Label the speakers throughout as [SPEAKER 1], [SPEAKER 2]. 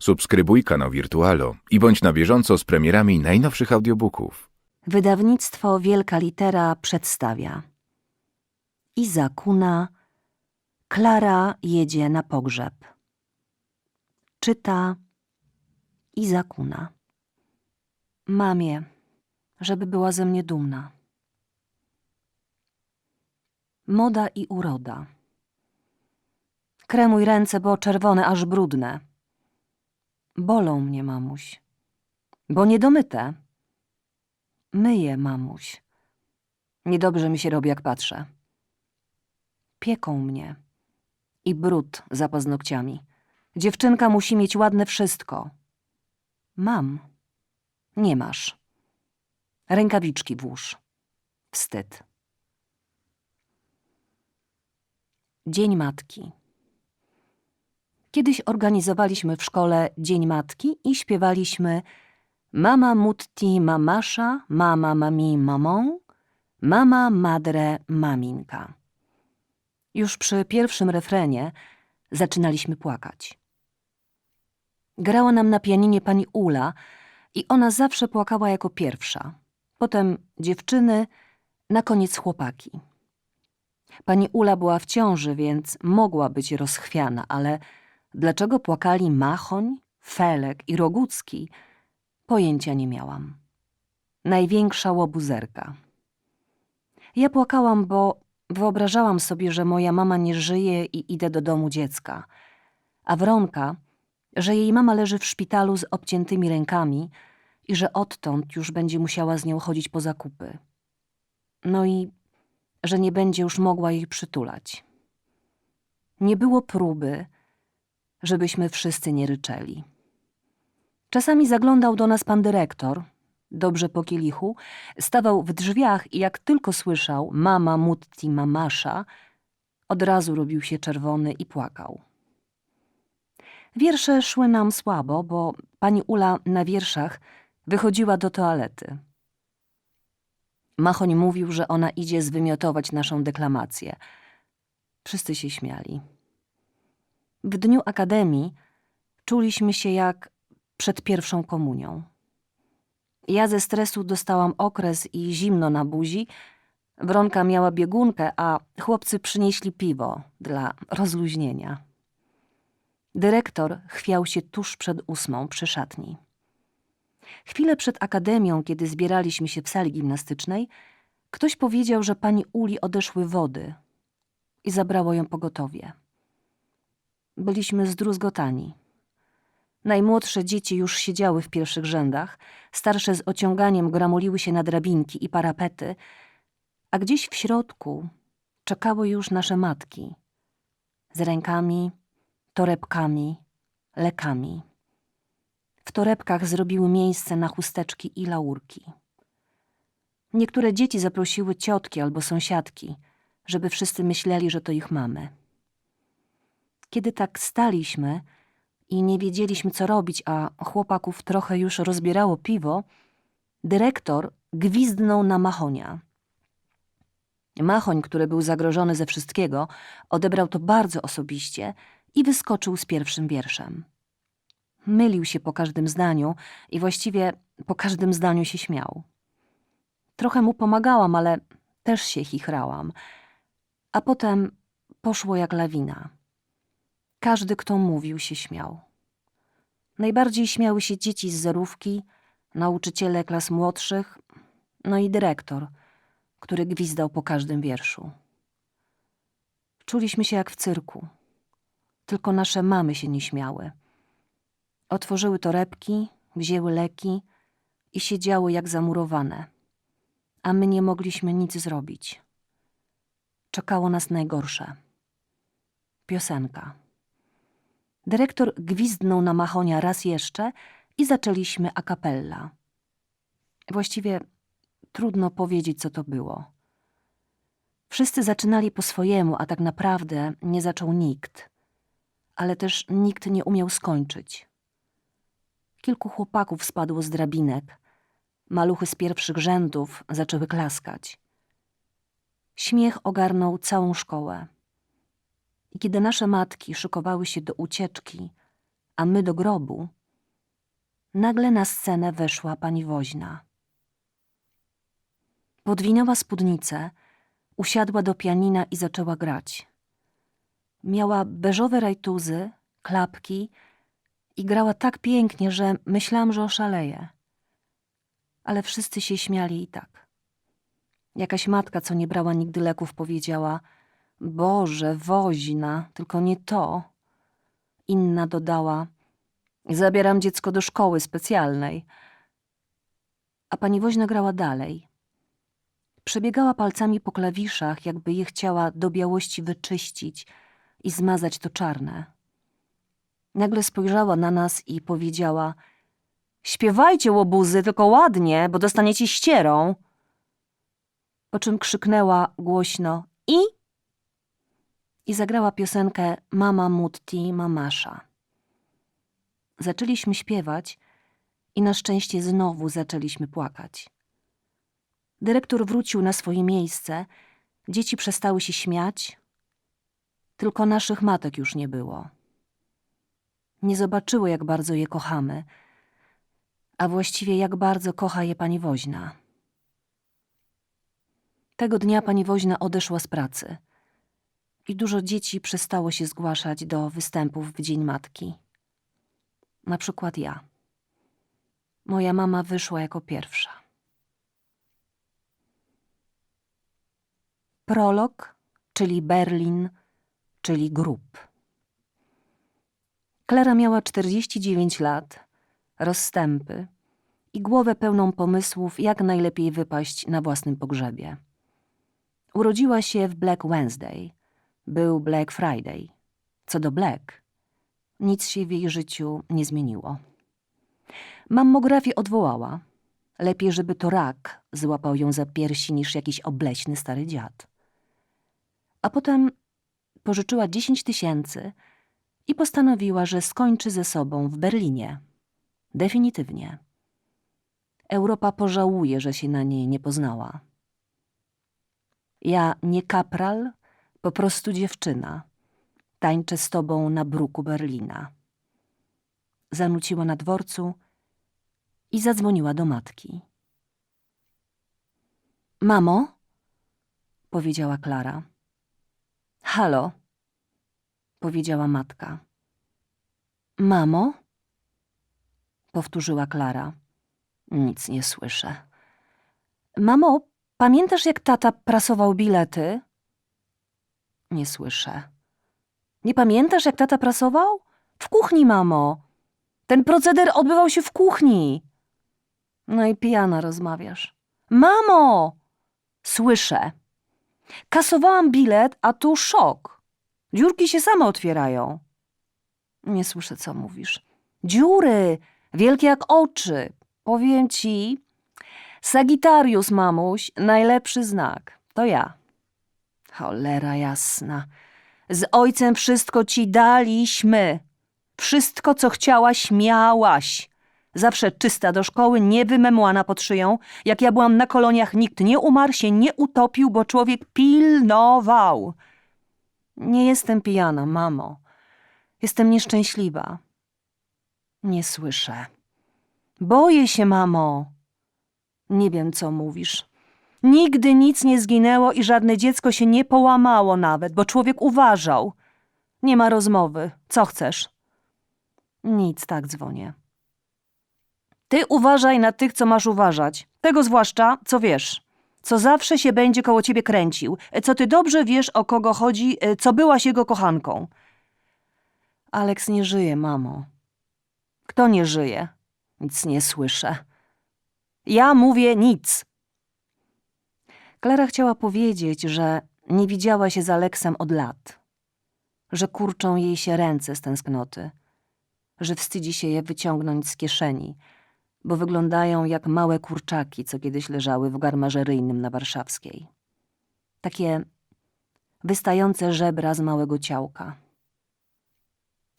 [SPEAKER 1] Subskrybuj kanał Wirtualo i bądź na bieżąco z premierami najnowszych audiobooków.
[SPEAKER 2] Wydawnictwo Wielka Litera przedstawia Izakuna Klara jedzie na pogrzeb. Czyta Izakuna. Mamie, żeby była ze mnie dumna. Moda i uroda. Kremuj ręce, bo czerwone aż brudne. Bolą mnie, mamuś, bo niedomyte. Myję, mamuś. Niedobrze mi się robi, jak patrzę. Pieką mnie. I brud za paznokciami. Dziewczynka musi mieć ładne wszystko. Mam. Nie masz. Rękawiczki włóż. Wstyd. Dzień Matki. Kiedyś organizowaliśmy w szkole Dzień Matki i śpiewaliśmy Mama mutti mamasza, mama mami mamą, mama madre maminka. Już przy pierwszym refrenie zaczynaliśmy płakać. Grała nam na pianinie pani Ula i ona zawsze płakała jako pierwsza. Potem dziewczyny, na koniec chłopaki. Pani Ula była w ciąży, więc mogła być rozchwiana, ale dlaczego płakali Machoń, Felek i Rogucki, pojęcia nie miałam. Największa łobuzerka. Ja płakałam, bo wyobrażałam sobie, że moja mama nie żyje i idę do domu dziecka, a Wronka, że jej mama leży w szpitalu z obciętymi rękami i że odtąd już będzie musiała z nią chodzić po zakupy. No i że nie będzie już mogła jej przytulać. Nie było próby, żebyśmy wszyscy nie ryczeli. Czasami zaglądał do nas pan dyrektor, dobrze po kielichu, stawał w drzwiach i jak tylko słyszał mama mutti mamasza, od razu robił się czerwony i płakał. Wiersze szły nam słabo, bo pani Ula na wierszach wychodziła do toalety. Machoń mówił, że ona idzie zwymiotować naszą deklamację. Wszyscy się śmiali. W dniu akademii czuliśmy się jak przed pierwszą komunią. Ja ze stresu dostałam okres i zimno na buzi, Wronka miała biegunkę, a chłopcy przynieśli piwo dla rozluźnienia. Dyrektor chwiał się tuż przed ósmą przy szatni. Chwilę przed akademią, kiedy zbieraliśmy się w sali gimnastycznej, ktoś powiedział, że pani Uli odeszły wody i zabrało ją pogotowie. Byliśmy zdruzgotani. Najmłodsze dzieci już siedziały w pierwszych rzędach, starsze z ociąganiem gramuliły się na drabinki i parapety, a gdzieś w środku czekały już nasze matki z rękami, torebkami, lekami. W torebkach zrobiły miejsce na chusteczki i laurki. Niektóre dzieci zaprosiły ciotki albo sąsiadki, żeby wszyscy myśleli, że to ich mamy. Kiedy tak staliśmy i nie wiedzieliśmy, co robić, a chłopaków trochę już rozbierało piwo, dyrektor gwizdnął na Machonia. Machoń, który był zagrożony ze wszystkiego, odebrał to bardzo osobiście i wyskoczył z pierwszym wierszem. Mylił się po każdym zdaniu i właściwie po każdym zdaniu się śmiał. Trochę mu pomagałam, ale też się chichrałam. A potem poszło jak lawina. Każdy, kto mówił, się śmiał. Najbardziej śmiały się dzieci z zerówki, nauczyciele klas młodszych, no i dyrektor, który gwizdał po każdym wierszu. Czuliśmy się jak w cyrku. Tylko nasze mamy się nie śmiały. Otworzyły torebki, wzięły leki i siedziały jak zamurowane, a my nie mogliśmy nic zrobić. Czekało nas najgorsze. Piosenka. Dyrektor gwizdnął na Machonia raz jeszcze i zaczęliśmy a cappella. Właściwie trudno powiedzieć, co to było. Wszyscy zaczynali po swojemu, a tak naprawdę nie zaczął nikt. Ale też nikt nie umiał skończyć. Kilku chłopaków spadło z drabinek. Maluchy z pierwszych rzędów zaczęły klaskać. Śmiech ogarnął całą szkołę. I kiedy nasze matki szykowały się do ucieczki, a my do grobu, nagle na scenę weszła pani woźna. Podwinęła spódnicę, usiadła do pianina i zaczęła grać. Miała beżowe rajtuzy, klapki i grała tak pięknie, że myślałam, że oszaleje. Ale wszyscy się śmiali i tak. Jakaś matka, co nie brała nigdy leków, powiedziała: Boże, woźna, tylko nie to. Inna dodała: Zabieram dziecko do szkoły specjalnej. A pani woźna grała dalej. Przebiegała palcami po klawiszach, jakby je chciała do białości wyczyścić i zmazać to czarne. Nagle spojrzała na nas i powiedziała: Śpiewajcie, łobuzy, tylko ładnie, bo dostaniecie ścierą. Po czym krzyknęła głośno i i zagrała piosenkę Mama Mutti Mamasza. Zaczęliśmy śpiewać i na szczęście znowu zaczęliśmy płakać. Dyrektor wrócił na swoje miejsce, dzieci przestały się śmiać, tylko naszych matek już nie było. Nie zobaczyły, jak bardzo je kochamy, a właściwie jak bardzo kocha je pani woźna. Tego dnia pani woźna odeszła z pracy i dużo dzieci przestało się zgłaszać do występów w Dzień Matki. Na przykład ja. Moja mama wyszła jako pierwsza. Prolog, czyli Berlin, czyli grób. Klara miała 49 lat, rozstępy i głowę pełną pomysłów, jak najlepiej wypaść na własnym pogrzebie. Urodziła się w Black Wednesday. Był Black Friday. Co do Black, nic się w jej życiu nie zmieniło. Mammografię odwołała. Lepiej, żeby to rak złapał ją za piersi niż jakiś obleśny stary dziad. A potem pożyczyła 10 tysięcy i postanowiła, że skończy ze sobą w Berlinie. Definitywnie. Europa pożałuje, że się na niej nie poznała. Ja nie kapral, po prostu dziewczyna. Tańczę z tobą na bruku Berlina. Zanuciła na dworcu i zadzwoniła do matki. Mamo? powiedziała Klara. Halo? powiedziała matka. Mamo? powtórzyła Klara. Nic nie słyszę. Mamo, pamiętasz jak tata prasował bilety? Nie słyszę. Nie pamiętasz jak tata prasował? W kuchni, mamo. Ten proceder odbywał się w kuchni. No i pijana rozmawiasz. Mamo! Słyszę. Kasowałam bilet, a tu szok. Dziurki się same otwierają. Nie słyszę, co mówisz. Dziury, wielkie jak oczy. Powiem ci, Sagittarius, mamuś, najlepszy znak. To ja. Cholera jasna. Z ojcem wszystko ci daliśmy. Wszystko, co chciałaś, miałaś. Zawsze czysta do szkoły, niewymemłana pod szyją. Jak ja byłam na koloniach, nikt nie umarł, się nie utopił, bo człowiek pilnował. Nie jestem pijana, mamo. Jestem nieszczęśliwa. Nie słyszę. Boję się, mamo. Nie wiem, co mówisz. Nigdy nic nie zginęło i żadne dziecko się nie połamało nawet, bo człowiek uważał. Nie ma rozmowy. Co chcesz? Nic, tak dzwonię. Ty uważaj na tych, co masz uważać. Tego zwłaszcza, co wiesz. Co zawsze się będzie koło ciebie kręcił. Co ty dobrze wiesz, o kogo chodzi, co byłaś jego kochanką. Aleks nie żyje, mamo. Kto nie żyje? Nic nie słyszę. Ja mówię nic. Klara chciała powiedzieć, że nie widziała się z Aleksem od lat, że kurczą jej się ręce z tęsknoty, że wstydzi się je wyciągnąć z kieszeni, bo wyglądają jak małe kurczaki, co kiedyś leżały w garmażeryjnym na Warszawskiej. Takie wystające żebra z małego ciałka.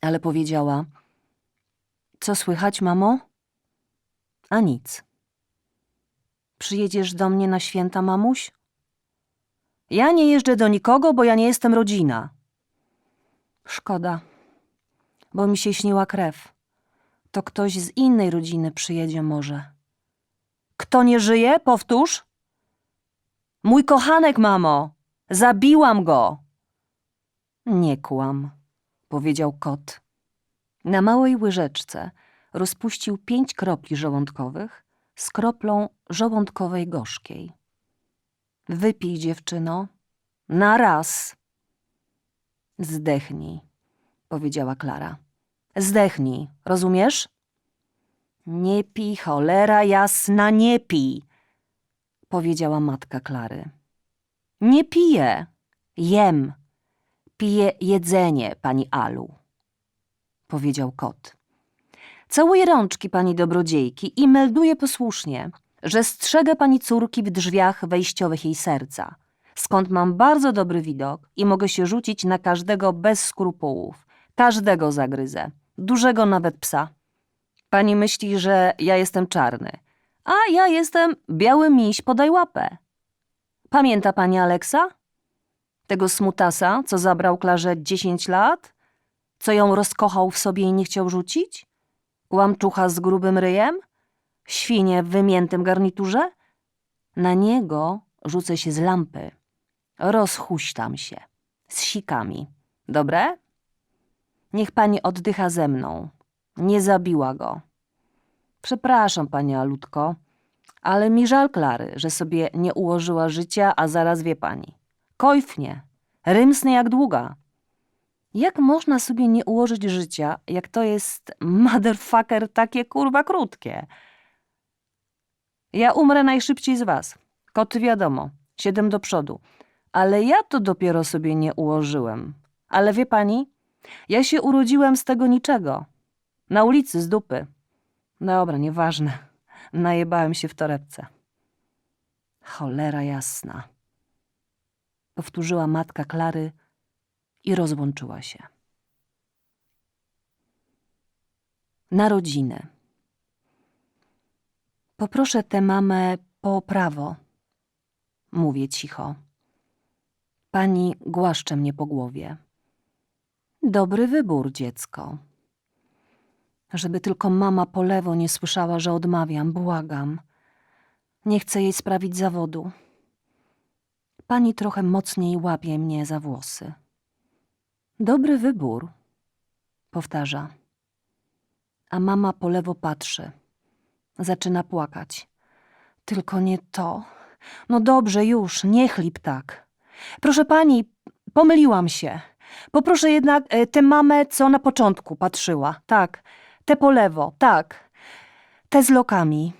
[SPEAKER 2] Ale powiedziała: Co słychać, mamo? A nic. Przyjedziesz do mnie na święta, mamuś? Ja nie jeżdżę do nikogo, bo ja nie jestem rodzina. Szkoda, bo mi się śniła krew. To ktoś z innej rodziny przyjedzie może. Kto nie żyje? Powtórz. Mój kochanek, mamo! Zabiłam go! Nie kłam, powiedział kot. Na małej łyżeczce rozpuścił pięć kropli żołądkowych z kroplą żołądkowej gorzkiej. Wypij, dziewczyno, na raz. Zdechnij, powiedziała Klara. Zdechnij, rozumiesz? Nie pij, cholera jasna, nie pij, powiedziała matka Klary. Nie piję, jem, piję jedzenie, pani Alu, powiedział kot. Całuję rączki pani dobrodziejki i melduję posłusznie, że strzegę pani córki w drzwiach wejściowych jej serca, skąd mam bardzo dobry widok i mogę się rzucić na każdego bez skrupułów. Każdego zagryzę, dużego nawet psa. Pani myśli, że ja jestem czarny, a ja jestem biały miś, podaj łapę. Pamięta pani Aleksa? Tego smutasa, co zabrał Klarze 10 lat? Co ją rozkochał w sobie i nie chciał rzucić? Łamczucha z grubym ryjem? Świnie w wymiętym garniturze? Na niego rzucę się z lampy. Rozhuśtam się. Z sikami. Dobre? Niech pani oddycha ze mną. Nie zabiła go. Przepraszam, pani Alutko, ale mi żal Klary, że sobie nie ułożyła życia, a zaraz wie pani. Kojfnie, rymsny jak długa. Jak można sobie nie ułożyć życia, jak to jest motherfucker takie kurwa krótkie? Ja umrę najszybciej z was. Koty wiadomo, siedem do przodu. Ale ja to dopiero sobie nie ułożyłem. Ale wie pani, ja się urodziłem z tego niczego. Na ulicy z dupy. Dobra, nieważne. Najebałem się w torebce. Cholera jasna. Powtórzyła matka Klary i rozłączyła się. Narodziny. Poproszę tę mamę po prawo. Mówię cicho. Pani głaszcze mnie po głowie. Dobry wybór, dziecko. Żeby tylko mama po lewo nie słyszała, że odmawiam, błagam. Nie chcę jej sprawić zawodu. Pani trochę mocniej łapie mnie za włosy. Dobry wybór, powtarza. A mama po lewo patrzy. Zaczyna płakać. Tylko nie to. No dobrze, już, nie chlip tak. Proszę pani, pomyliłam się. Poproszę jednak e, tę mamę, co na początku patrzyła. Tak, tę po lewo, tak. Tę z lokami.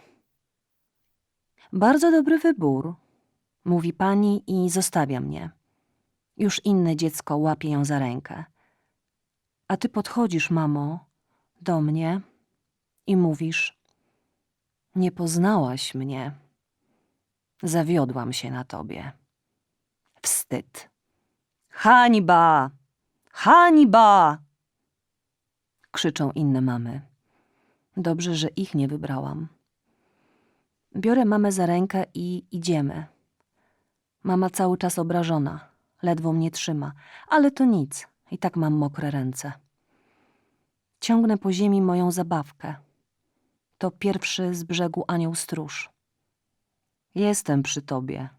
[SPEAKER 2] Bardzo dobry wybór, mówi pani i zostawia mnie. Już inne dziecko łapie ją za rękę. A ty podchodzisz, mamo, do mnie i mówisz: Nie poznałaś mnie. Zawiodłam się na tobie. Wstyd. Hańba! Hańba! Krzyczą inne mamy. Dobrze, że ich nie wybrałam. Biorę mamę za rękę i idziemy. Mama cały czas obrażona, ledwo mnie trzyma, ale to nic, i tak mam mokre ręce. Ciągnę po ziemi moją zabawkę. To pierwszy z brzegu anioł stróż. Jestem przy tobie.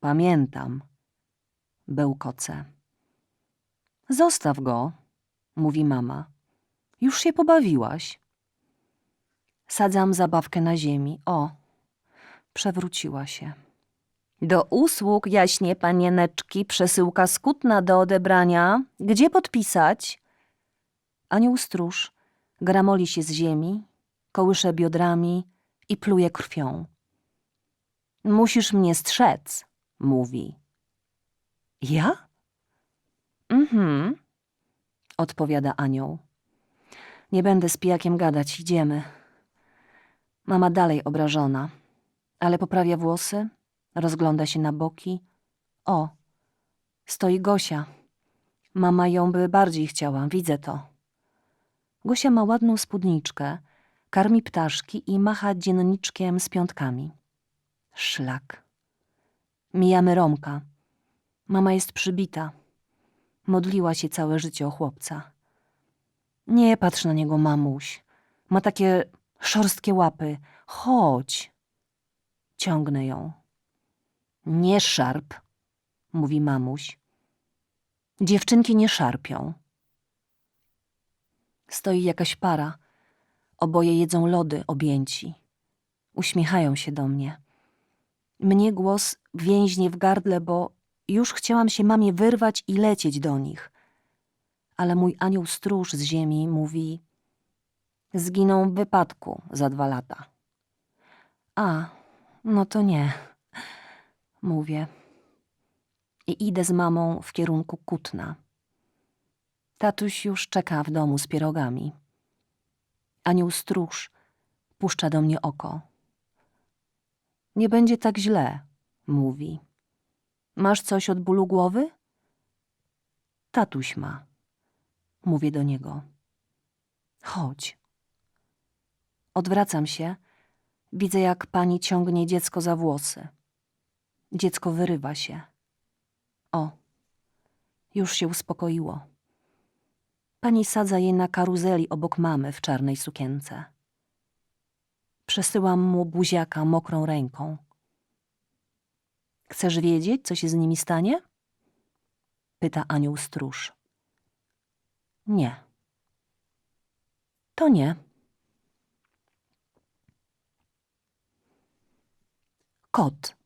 [SPEAKER 2] Pamiętam. Bełkoce. Zostaw go, mówi mama. Już się pobawiłaś. Sadzam zabawkę na ziemi. O, przewróciła się. Do usług, jaśnie panieneczki, przesyłka skutna do odebrania. Gdzie podpisać? Anioł stróż gramoli się z ziemi, kołysze biodrami i pluje krwią. Musisz mnie strzec, mówi. Ja? Mhm, odpowiada anioł. Nie będę z pijakiem gadać, idziemy. Mama dalej obrażona, ale poprawia włosy, rozgląda się na boki. O, stoi Gosia. Mama ją by bardziej chciała, widzę to. Gosia ma ładną spódniczkę, karmi ptaszki i macha dzienniczkiem z piątkami. Szlak. Mijamy Romka. Mama jest przybita. Modliła się całe życie o chłopca. Nie patrz na niego, mamuś. Ma takie szorstkie łapy. Chodź. Ciągnę ją. Nie szarp, mówi mamuś. Dziewczynki nie szarpią. Stoi jakaś para. Oboje jedzą lody objęci. Uśmiechają się do mnie. Mnie głos więźnie w gardle, bo już chciałam się mamie wyrwać i lecieć do nich. Ale mój anioł stróż z ziemi mówi: Zginą w wypadku za dwa lata. A, no to nie, mówię. I idę z mamą w kierunku Kutna. Tatuś już czeka w domu z pierogami. Anioł stróż puszcza do mnie oko. Nie będzie tak źle, mówi. Masz coś od bólu głowy? Tatuś ma. Mówię do niego. Chodź. Odwracam się. Widzę, jak pani ciągnie dziecko za włosy. Dziecko wyrywa się. O, już się uspokoiło. Pani sadza je na karuzeli obok mamy w czarnej sukience. Przesyłam mu buziaka mokrą ręką. Chcesz wiedzieć, co się z nimi stanie? Pyta anioł stróż. Nie. To nie. Kot.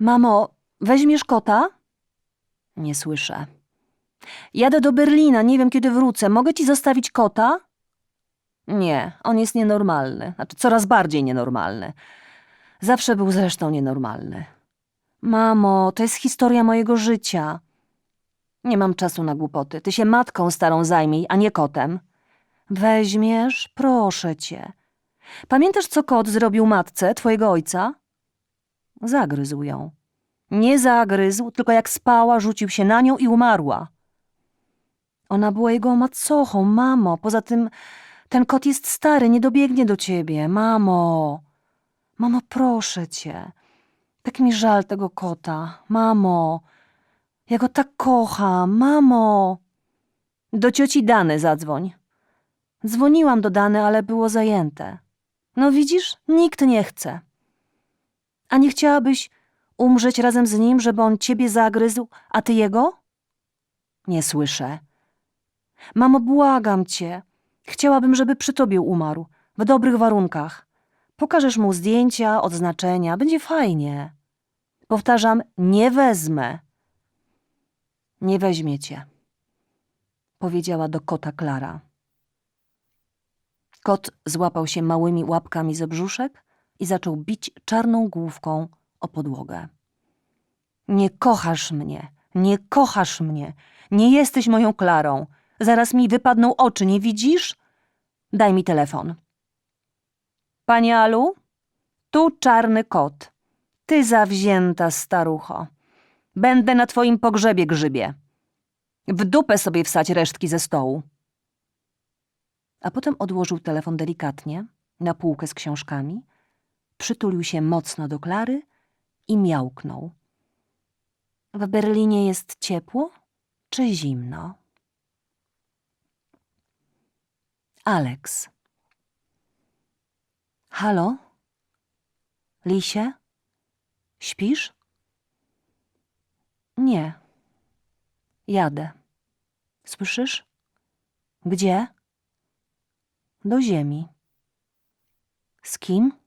[SPEAKER 2] Mamo, weźmiesz kota? Nie słyszę. Jadę do Berlina, nie wiem kiedy wrócę. Mogę ci zostawić kota? Nie, on jest nienormalny. Znaczy, coraz bardziej nienormalny. Zawsze był zresztą nienormalny. Mamo, to jest historia mojego życia. Nie mam czasu na głupoty. Ty się matką starą zajmij, a nie kotem. Weźmiesz? Proszę cię. Pamiętasz, co kot zrobił matce, twojego ojca? Zagryzł ją. Nie zagryzł, tylko jak spała, rzucił się na nią i umarła. Ona była jego macochą, mamo. Poza tym ten kot jest stary, nie dobiegnie do ciebie. Mamo, mamo, proszę cię. Tak mi żal tego kota. Mamo, ja go tak kocham. Mamo. Do cioci Dany zadzwoń. Dzwoniłam do Dany, ale było zajęte. No widzisz, nikt nie chce. A nie chciałabyś umrzeć razem z nim, żeby on ciebie zagryzł, a ty jego? Nie słyszę. Mamo, błagam cię. Chciałabym, żeby przy tobie umarł, w dobrych warunkach. Pokażesz mu zdjęcia, odznaczenia, będzie fajnie. Powtarzam, nie wezmę. Nie weźmie cię, powiedziała do kota Klara. Kot złapał się małymi łapkami ze brzuszek i zaczął bić czarną główką o podłogę. Nie kochasz mnie, nie kochasz mnie, nie jesteś moją Klarą. Zaraz mi wypadną oczy, nie widzisz? Daj mi telefon. Panie Alu, tu czarny kot. Ty zawzięta starucho. Będę na twoim pogrzebie grzybie. W dupę sobie wsać resztki ze stołu. A potem odłożył telefon delikatnie na półkę z książkami, przytulił się mocno do Klary i miałknął. W Berlinie jest ciepło czy zimno? Alex. Halo? Lisie? Śpisz? Nie. Jadę. Słyszysz? Gdzie? Do ziemi. Z kim?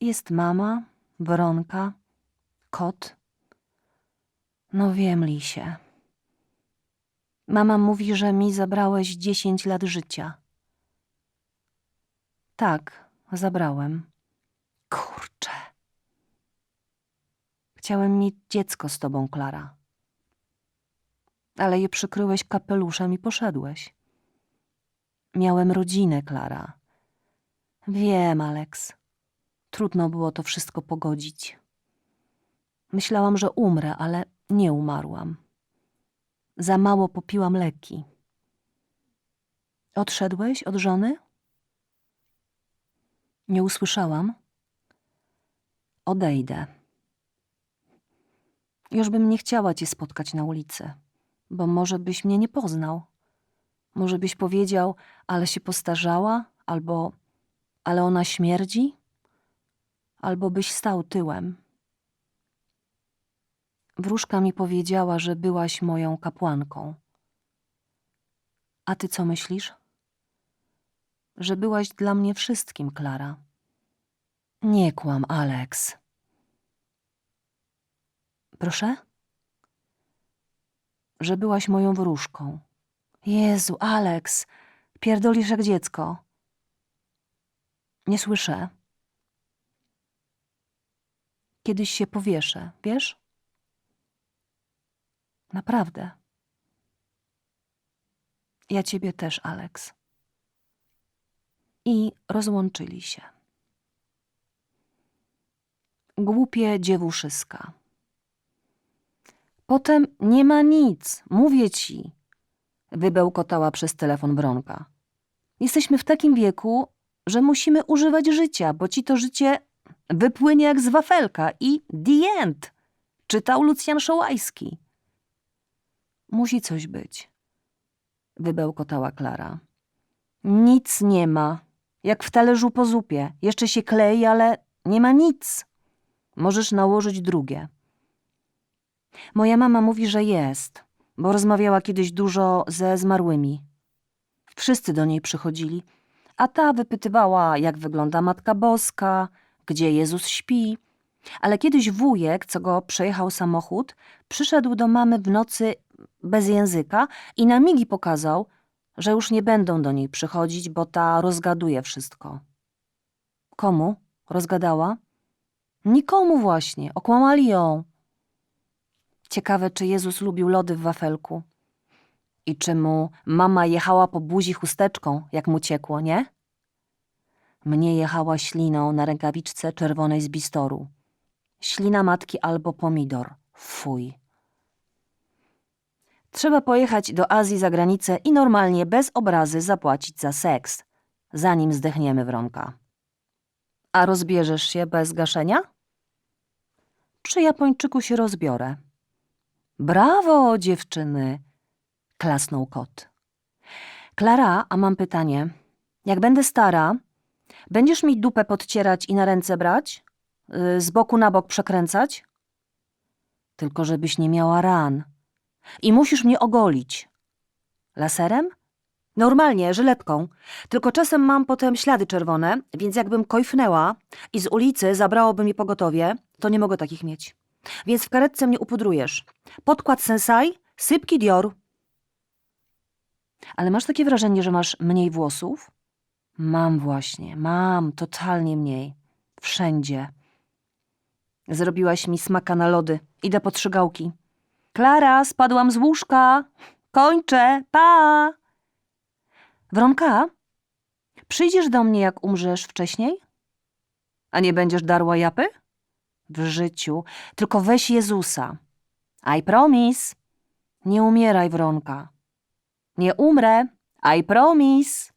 [SPEAKER 2] Jest mama, Weronka, kot. No wiem, Lisie. Mama mówi, że mi zabrałeś dziesięć lat życia. Tak, zabrałem. Kurczę. Chciałem mieć dziecko z tobą, Klara. Ale je przykryłeś kapeluszem i poszedłeś. Miałem rodzinę, Klara. Wiem, Alex. Trudno było to wszystko pogodzić. Myślałam, że umrę, ale nie umarłam. Za mało popiłam leki. Odszedłeś od żony? Nie usłyszałam. Odejdę. Już bym nie chciała cię spotkać na ulicy, bo może byś mnie nie poznał. Może byś powiedział, ale się postarzała, albo ale ona śmierdzi, albo byś stał tyłem. Wróżka mi powiedziała, że byłaś moją kapłanką. A ty co myślisz? Że byłaś dla mnie wszystkim, Klara. Nie kłam, Alex. Proszę? Że byłaś moją wróżką. Jezu, Alex, pierdolisz jak dziecko. Nie słyszę. Kiedyś się powieszę, wiesz? Naprawdę. Ja ciebie też, Alex. I rozłączyli się. Głupie dziewuszyska. Potem nie ma nic, mówię ci, wybełkotała przez telefon Bronka. Jesteśmy w takim wieku, że musimy używać życia, bo ci to życie wypłynie jak z wafelka i the end, czytał Lucjan Szołajski. Musi coś być, wybełkotała Klara. Nic nie ma, jak w talerzu po zupie. Jeszcze się klei, ale nie ma nic. Możesz nałożyć drugie. Moja mama mówi, że jest, bo rozmawiała kiedyś dużo ze zmarłymi. Wszyscy do niej przychodzili, a ta wypytywała, jak wygląda Matka Boska, gdzie Jezus śpi. Ale kiedyś wujek, co go przejechał samochód, przyszedł do mamy w nocy bez języka i na migi pokazał, że już nie będą do niej przychodzić, bo ta rozgaduje wszystko. Komu rozgadała? Nikomu właśnie, okłamali ją. Ciekawe, czy Jezus lubił lody w wafelku. I czy mu mama jechała po buzi chusteczką, jak mu ciekło, nie? Mnie jechała śliną na rękawiczce czerwonej z bistoru. Ślina matki albo pomidor. Fuj. Trzeba pojechać do Azji za granicę i normalnie bez obrazy zapłacić za seks, zanim zdechniemy wronka. A rozbierzesz się bez gaszenia? Przy Japończyku się rozbiorę. Brawo, dziewczyny! klasnął kot. Klara, a mam pytanie. Jak będę stara, będziesz mi dupę podcierać i na ręce brać? Yy, z boku na bok przekręcać? Tylko żebyś nie miała ran. I musisz mnie ogolić. Laserem? Normalnie, żyletką. Tylko czasem mam potem ślady czerwone, więc jakbym kojfnęła i z ulicy zabrałoby mi pogotowie, to nie mogę takich mieć. Więc w karetce mnie upudrujesz. Podkład sensai, sypki dior. Ale masz takie wrażenie, że masz mniej włosów? Mam właśnie, mam totalnie mniej. Wszędzie. Zrobiłaś mi smaka na lody. Idę po trzy gałki. Klara, spadłam z łóżka. Kończę, pa! Wronka, przyjdziesz do mnie, jak umrzesz wcześniej? A nie będziesz darła japy? W życiu. Tylko weź Jezusa. I promise. Nie umieraj, Wronka. Nie umrę. I promise.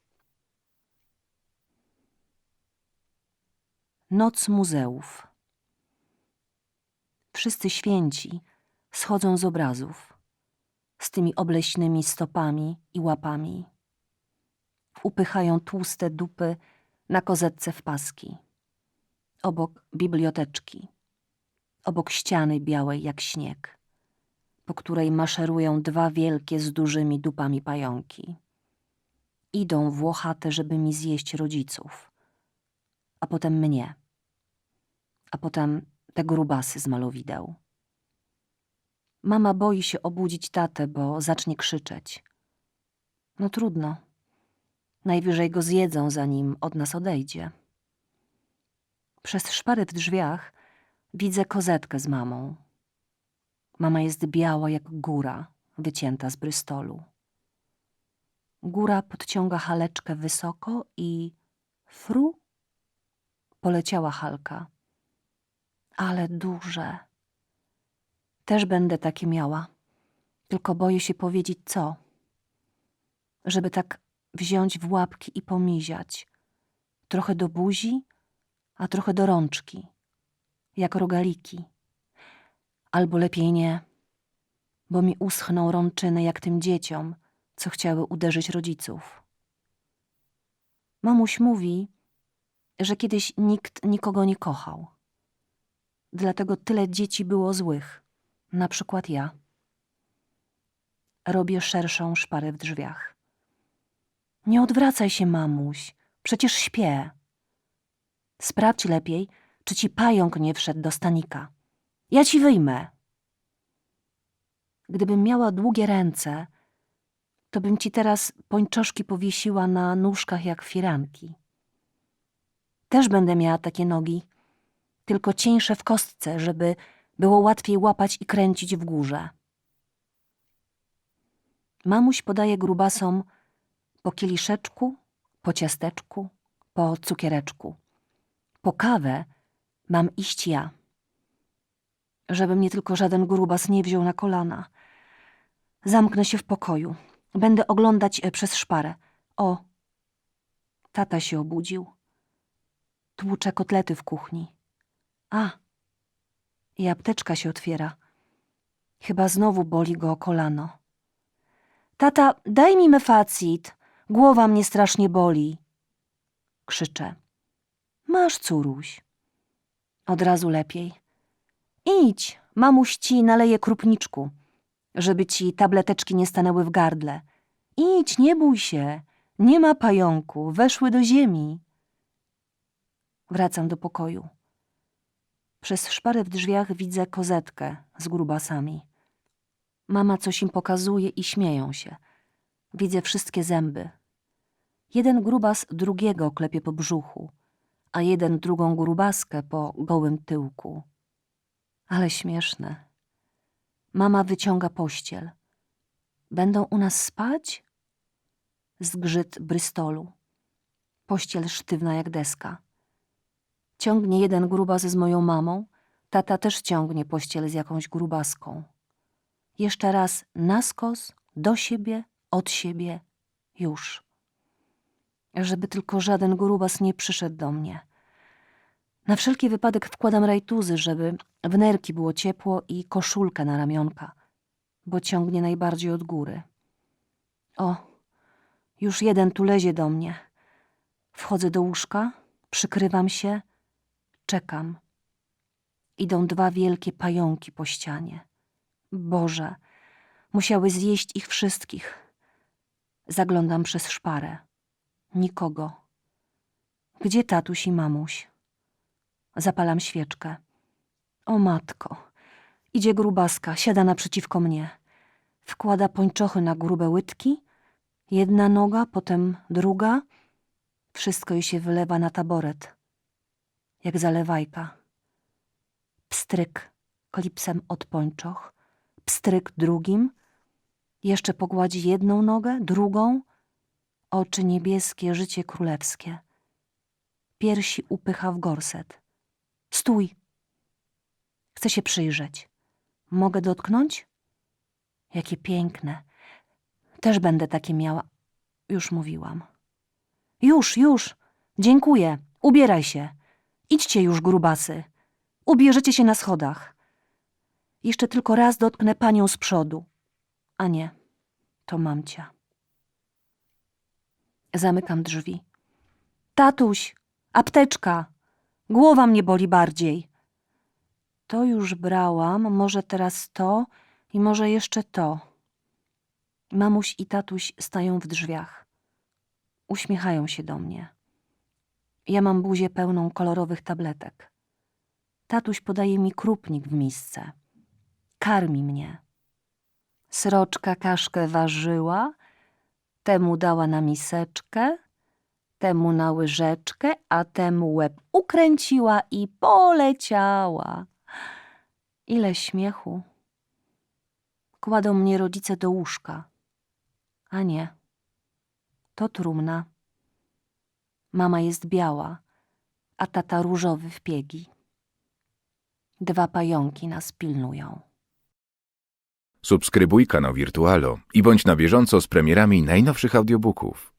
[SPEAKER 2] Noc muzeów. Wszyscy święci schodzą z obrazów, z tymi obleśnymi stopami i łapami. Upychają tłuste dupy na kozetce w paski. Obok biblioteczki, obok ściany białej jak śnieg, po której maszerują dwa wielkie z dużymi dupami pająki. Idą włochate, żeby mi zjeść rodziców, a potem mnie, a potem te grubasy z malowideł. Mama boi się obudzić tatę, bo zacznie krzyczeć. No trudno. Najwyżej go zjedzą, zanim od nas odejdzie. Przez szpary w drzwiach widzę kozetkę z mamą. Mama jest biała jak góra, wycięta z brystolu. Góra podciąga haleczkę wysoko i fru poleciała halka. Ale duże. Też będę takie miała. Tylko boję się powiedzieć co. Żeby tak wziąć w łapki i pomiziać. Trochę do buzi, a trochę do rączki. Jak rogaliki. Albo lepiej nie, bo mi uschną rączyny jak tym dzieciom, co chciały uderzyć rodziców. Mamuś mówi, że kiedyś nikt nikogo nie kochał. Dlatego tyle dzieci było złych, na przykład ja. Robię szerszą szparę w drzwiach. Nie odwracaj się, mamuś, przecież śpię. Sprawdź lepiej, czy ci pająk nie wszedł do stanika. Ja ci wyjmę. Gdybym miała długie ręce, to bym ci teraz pończoszki powiesiła na nóżkach jak firanki. Też będę miała takie nogi, tylko cieńsze w kostce, żeby było łatwiej łapać i kręcić w górze. Mamuś podaje grubasom po kieliszeczku, po ciasteczku, po cukiereczku. Po kawę mam iść ja. Żeby mnie tylko żaden grubas nie wziął na kolana. Zamknę się w pokoju. Będę oglądać e, przez szparę. O, tata się obudził. Tłucze kotlety w kuchni. A, i apteczka się otwiera. Chyba znowu boli go o kolano. Tata, daj mi mefacit. Głowa mnie strasznie boli. Krzyczę. Masz, córuś. Od razu lepiej. Idź, mamuś ci naleje krupniczku, żeby ci tableteczki nie stanęły w gardle. Idź, nie bój się. Nie ma pająku, weszły do ziemi. Wracam do pokoju. Przez szparę w drzwiach widzę kozetkę z grubasami. Mama coś im pokazuje i śmieją się. Widzę wszystkie zęby. Jeden grubas drugiego klepie po brzuchu, a jeden drugą grubaskę po gołym tyłku. Ale śmieszne. Mama wyciąga pościel. Będą u nas spać? Zgrzyt brystolu. Pościel sztywna jak deska. Ciągnie jeden grubas z moją mamą, tata też ciągnie pościel z jakąś grubaską. Jeszcze raz na skos, do siebie, od siebie, już. Żeby tylko żaden grubas nie przyszedł do mnie. Na wszelki wypadek wkładam rajtuzy, żeby w nerki było ciepło i koszulkę na ramionka, bo ciągnie najbardziej od góry. O, już jeden tu lezie do mnie. Wchodzę do łóżka, przykrywam się, czekam. Idą dwa wielkie pająki po ścianie. Boże, musiały zjeść ich wszystkich. Zaglądam przez szparę. Nikogo. Gdzie tatuś i mamuś? Zapalam świeczkę. O matko, idzie grubaska, siada naprzeciwko mnie. Wkłada pończochy na grube łydki. Jedna noga, potem druga. Wszystko jej się wylewa na taboret. Jak zalewajka. Pstryk klipsem od pończoch. Pstryk drugim. Jeszcze pogładzi jedną nogę, drugą. Oczy niebieskie, życie królewskie. Piersi upycha w gorset. Stój! Chcę się przyjrzeć. Mogę dotknąć? Jakie piękne. Też będę takie miała. Już mówiłam. Już, już. Dziękuję. Ubieraj się. Idźcie już, grubasy. Ubierzecie się na schodach. Jeszcze tylko raz dotknę panią z przodu. A nie, to mamcia. Zamykam drzwi. Tatuś, apteczka. Głowa mnie boli bardziej. To już brałam, może teraz to i może jeszcze to. Mamuś i tatuś stają w drzwiach. Uśmiechają się do mnie. Ja mam buzię pełną kolorowych tabletek. Tatuś podaje mi krupnik w misce. Karmi mnie. Sroczka kaszkę ważyła, temu dała na miseczkę, temu na łyżeczkę, a temu łeb ukręciła i poleciała. Ile śmiechu. Kładą mnie rodzice do łóżka. A nie, to trumna. Mama jest biała, a tata różowy w piegi. Dwa pająki nas pilnują.
[SPEAKER 1] Subskrybuj kanał Wirtualo i bądź na bieżąco z premierami najnowszych audiobooków.